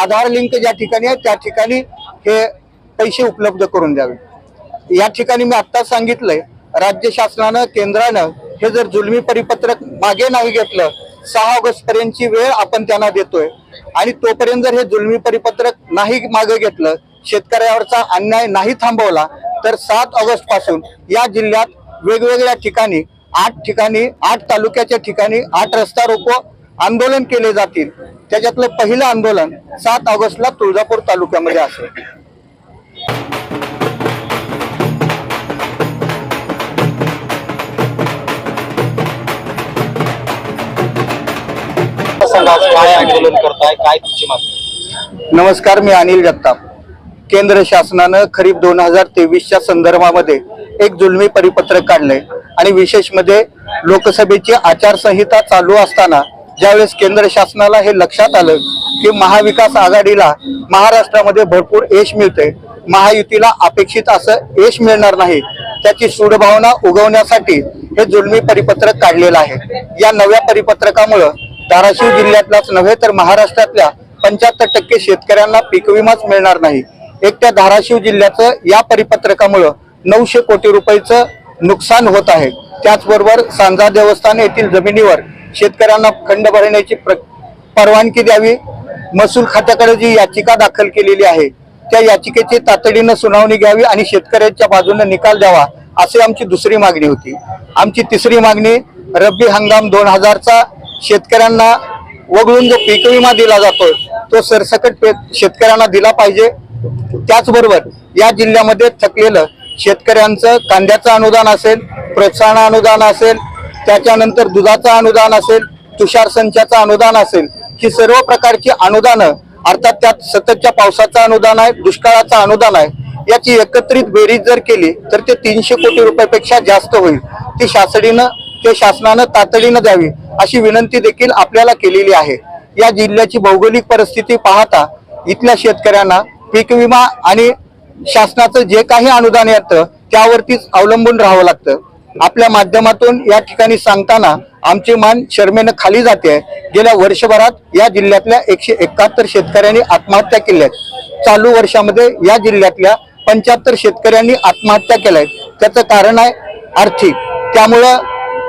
आधार link ज्या ठिकाणी आहे त्या ठिकाणी हे पैसे उपलब्ध करून द्यावे. या ठिकाणी मी आत्ताच सांगितलंय राज्य शासनानं केंद्रानं हे जर जुलमी परिपत्रक मागे नाही घेतलं सहा ऑगस्ट पर्यंतची वेळ आपण त्यांना देतोय. आणि तोपर्यंत जर हे जुलमी परिपत्रक नाही मागे घेतलं शेतकऱ्यावरचा अन्याय नाही थांबवला तर सात ऑगस्टपासून या जिल्ह्यात वेगवेगळ्या ठिकाणी आठ ठिकाणी आठ तालुक्याच्या ठिकाणी आठ रस्ता रोको आंदोलन केले जातील. त्याच्यातलं पहिलं आंदोलन सात ऑगस्टला तुळजापूर तालुक्यामध्ये असेल. काय आंदोलन करताय काय तुमची मागणी नमस्कार मी अनिल जगताप. केंद्र शासनानं खरीप दोन हजार तेवीसच्या संदर्भामध्ये एक जुलमी परिपत्रक काढलंय. आणि विशेषमध्ये लोकसभेची आचारसंहिता चालू असताना ज्यावेळेस केंद्र शासनाला हे लक्षात आलं की महाविकास आघाडीला महाराष्ट्रामध्ये भरपूर यश मिळते महायुतीला अपेक्षित असं यश मिळणार नाही त्याची सूडभावना उगवण्यासाठी हे जुलमी परिपत्रक काढलेलं आहे. या नव्या परिपत्रकामुळं धाराशिव जिल्ह्यातलाच नव्हे तर महाराष्ट्रातल्या पंच्याहत्तर टक्के शेतकऱ्यांना पीक विमाच मिळणार नाही. एकट्या धाराशिव जिल्ह्याचं या परिपत्रकामुळं नऊशे कोटी रुपयाचं नुकसान होत आहे. त्याचबरोबर सांजा देवस्थान येथील जमिनीवर शेतकऱ्यांना खंड भरण्याची प्र परवानगी द्यावी. महसूल खात्याकडे जी याचिका दाखल केलेली आहे त्या याचिकेची तातडीनं सुनावणी घ्यावी आणि शेतकऱ्यांच्या बाजूने निकाल द्यावा अशी आमची दुसरी मागणी होती. आमची तिसरी मागणी रब्बी हंगाम दोन हजारचा शेतकऱ्यांना वगळून जो पीक विमा दिला जातोय तो सरसकट पे- शेतकऱ्यांना दिला पाहिजे. त्याचबरोबर या जिल्ह्यामध्ये थकलेलं शेतकऱ्यांचं कांद्याचं अनुदान असेल प्रोत्साहन अनुदान असेल त्याच्यानंतर दुधाचं अनुदान असेल तुषार संचाचं अनुदान असेल ही सर्व प्रकारची अनुदानं अर्थात त्यात सततच्या पावसाचं अनुदान आहे दुष्काळाचं अनुदान आहे याची एकत्रित बेरीज जर केली तर ते तीनशे कोटी रुपयापेक्षा जास्त होईल. ती शासडीनं ते शासनानं तातडीनं द्यावी अशी विनंती देखील आपल्याला केलेली आहे. या जिल्ह्याची भौगोलिक परिस्थिती पाहता इथल्या शेतकऱ्यांना पीक विमा आणि शासनाचं जे काही अनुदान येतं त्यावरतीच अवलंबून राहावं लागतं. आपल्या माध्यमातून या ठिकाणी सांगताना आमची मान शर्मेनं खाली जाते. गेल्या वर्षभरात या जिल्ह्यातल्या एकशे एकाहत्तर शेतकऱ्यांनी आत्महत्या केल्या आहेत चालू वर्षामध्ये या जिल्ह्यातल्या पंच्याहत्तर शेतकऱ्यांनी आत्महत्या केल्या आहेत. त्याचं कारण आहे आर्थिक. त्यामुळं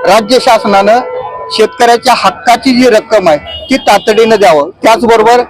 राज्य शासनानं शेतकऱ्याच्या हक्काची जी रक्कम आहे ती तातडीनं द्यावं. त्याचबरोबर